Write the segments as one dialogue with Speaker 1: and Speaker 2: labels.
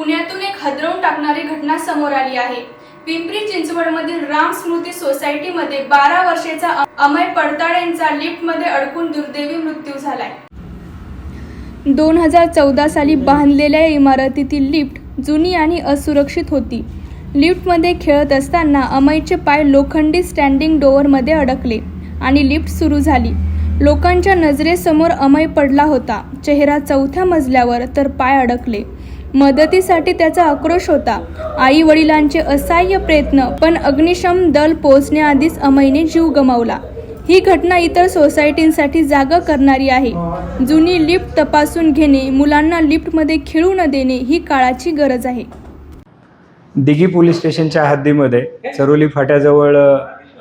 Speaker 1: पुण्यातून एक हदरवून टाकणारी घटना समोर आली आहे. पिंपरी चिंचवडमधील राम स्मृती सोसायटीमध्ये बारा वर्षाचा अमय पडताळेंचा लिफ्टमध्ये अडकून दुर्दैवी मृत्यू झालाय. दोन हजार चौदा साली बांधलेल्या इमारतीतील लिफ्ट जुनी आणि असुरक्षित होती. लिफ्टमध्ये खेळत असताना अमयचे पाय लोखंडी स्टँडिंग डोअरमध्ये अडकले आणि लिफ्ट सुरू झाली. लोकांच्या नजरेसमोर अमय पडला होता. चेहरा चौथ्या मजल्यावर तर पाय अडकले. मदतीसाठी त्याचा आक्रोश होता. आई वडिलांचे असाह्य प्रयत्न पण अग्निशम दल पोहोचण्याआधीच अमयने जीव गमावला. ही घटना इतर सोसायटींसाठी जागा करणारी आहे. जुनी लिफ्ट तपासून घेणे मुलांना लिफ्टमध्ये खेळू न देणे ही काळाची गरज आहे.
Speaker 2: दिघी पोलीस स्टेशनच्या हद्दीमध्ये चरोली फाट्याजवळ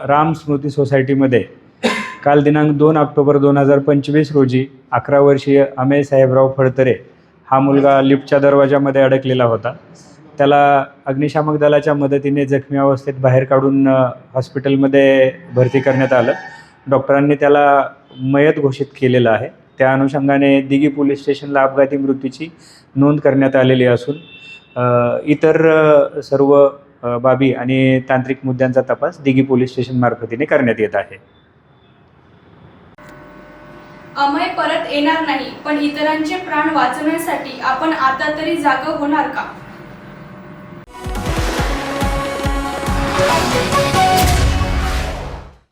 Speaker 2: राम स्मृती सोसायटीमध्ये काल दिनांक दोन ऑक्टोबर दोन हजार पंचवीस रोजी अकरा वर्षीय अमेय साहेबराव फडतरे हा मुलगा लिफ्टच्या दरवाजामध्ये अडकलेला होता. त्याला अग्निशामक दलाच्या मदतीने जखमी अवस्थेत बाहेर काढून हॉस्पिटलमध्ये भरती करण्यात आलं. डॉक्टरांनी त्याला मयत घोषित केलेलं आहे. त्या अनुषंगाने दिघी पोलीस स्टेशनला अपघाती मृत्यूची नोंद करण्यात आलेली असून इतर सर्व बाबी आणि तांत्रिक मुद्द्यांचा तपास दिघी पोलीस स्टेशन मार्फतीने करण्यात येत आहे.
Speaker 1: अमय परत येणार नाही पण इतरांचे प्राण वाचवण्यासाठी आपण आता तरी जाग होणार का?